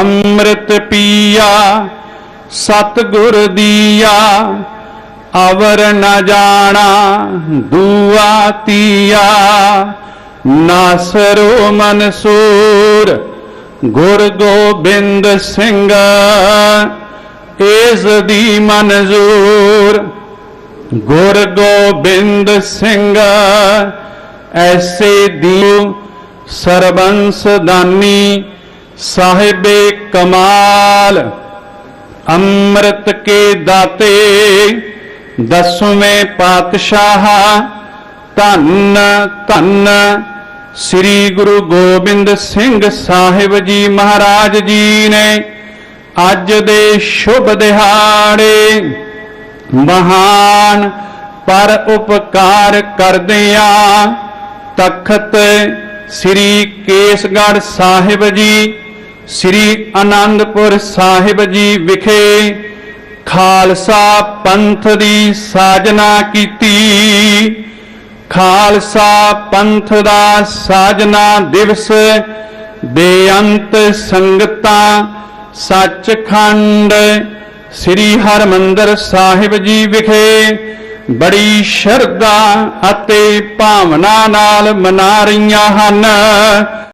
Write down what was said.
ਅੰਮ੍ਰਿਤ ਪੀਆ, ਸਤਿਗੁਰ ਦੀਆ, ਅਵਰ ਨ ਜਾਣਾ, ਦੂਆ ਤੀਆ। ਨਾਸਰੋ ਮਨਸੂਰ, ਗੁਰ ਗੋਬਿੰਦ ਸਿੰਘ ਏਸ ਦੀ ਮਨਜ਼ੂਰ। ਗੁਰ ਗੋਬਿੰਦ ਸਿੰਘ, ਐਸੇ ਦੀ ਸਰਬੰਸ ਦਾਨੀ ਸਾਹਿਬੇ ਕਮਾਲ, ਅੰਮ੍ਰਿਤ ਕੇ ਦਾਤੇ, ਦਸਵੇਂ ਪਾਤਸ਼ਾਹ, ਧੰਨ ਧੰਨ ਸ੍ਰੀ ਗੁਰੂ ਗੋਬਿੰਦ ਸਿੰਘ ਸਾਹਿਬ ਜੀ ਮਹਾਰਾਜ ਜੀ ਨੇ ਅੱਜ ਦੇ ਸ਼ੁਭ ਦਿਹਾੜੇ ਮਹਾਨ ਪਰ ਉਪਕਾਰ ਕਰਦਿਆਂ ਤਖਤ ਸ੍ਰੀ ਕੇਸਗੜ੍ਹ ਸਾਹਿਬ ਜੀ ਸ੍ਰੀ ਆਨੰਦਪੁਰ ਸਾਹਿਬ ਜੀ ਵਿਖੇ ਖਾਲਸਾ ਪੰਥ ਦੀ ਸਾਜਨਾ ਕੀਤੀ। ਖਾਲਸਾ ਪੰਥ ਦਾ ਸਾਜਨਾ ਦਿਵਸ ਬੇਅੰਤ ਸੰਗਤਾਂ ਸੱਚਖੰਡ ਸ੍ਰੀ ਹਰਮੰਦਰ ਸਾਹਿਬ ਜੀ ਵਿਖੇ ਬੜੀ ਸ਼ਰਧਾ ਅਤੇ ਭਾਵਨਾ ਨਾਲ ਮਨਾ ਰਹੀਆਂ ਹਨ।